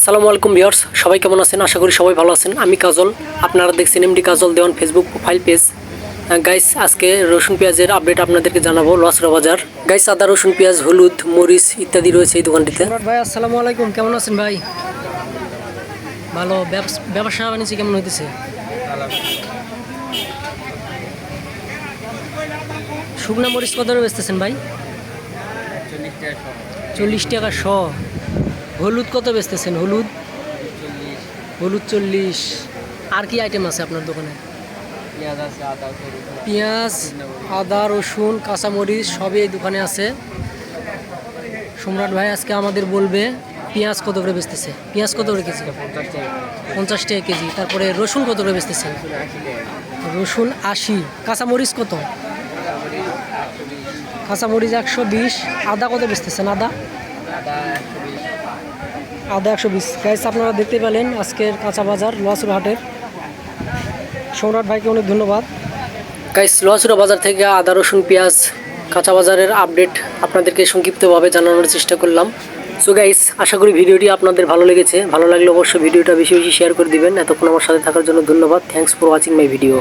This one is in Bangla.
আসসালামু আলাইকুম ভিউয়ার্স সবাই কেমন আছেন? আশা করি সবাই ভালো আছেন। আমি কাজল। আপনারা দেখছেন MD Kajal Dewan Facebook profile page guys আজকে রসুন পেঁয়াজের আপডেট আপনাদেরকে জানাব লসরা বাজার। গাইস আদা রসুন পেঁয়াজ হলুদ মরিচ ইত্যাদি রয়েছে এই দোকানটিতে। ভাই আসসালামু আলাইকুম। কেমন আছেন ভাই? ভালো। ব্যবস- ব্যবসা বাণিজ্য কেমন হইতেছে? শুকনা মরিচ কত বেচতেছেন ভাই? চল্লিশ টাকা শ হলুদ কত বেচতেছেন? হলুদ? হলুদ চল্লিশ। আর কি আইটেম আছে আপনার দোকানে? পেঁয়াজ আদা রসুন কাঁচামরিচ সবই এই দোকানে আছে। সম্রাট ভাই আজকে আমাদের বলবে পেঁয়াজ কত করে বেচতেছে? পেঁয়াজ কত করে কেজি? পঞ্চাশ টাকা কেজি। তারপরে রসুন কত করে বেচতেছেন? রসুন আশি কাঁচামরিচ কত? কাঁচামরিচ একশো বিশ। আদা কত বেচতেছেন? আদা? আদা একশো বিশ। গাইস আপনারা দেখতে পেলেন আজকের কাঁচা বাজার লোহাসুর হাটের। সম্রাট ভাইকে অনেক ধন্যবাদ। গাইস লোহাসুরা বাজার থেকে আদা রসুন পেঁয়াজ কাঁচা বাজারের আপডেট আপনাদেরকে সংক্ষিপ্তভাবে জানানোর চেষ্টা করলাম। সো গাইস আশা করি ভিডিওটি আপনাদের ভালো লেগেছে। ভালো লাগলে অবশ্যই ভিডিওটা বেশি বেশি শেয়ার করে দিবেন। এতক্ষণ আমার সাথে থাকার জন্য ধন্যবাদ। Thanks for watching my video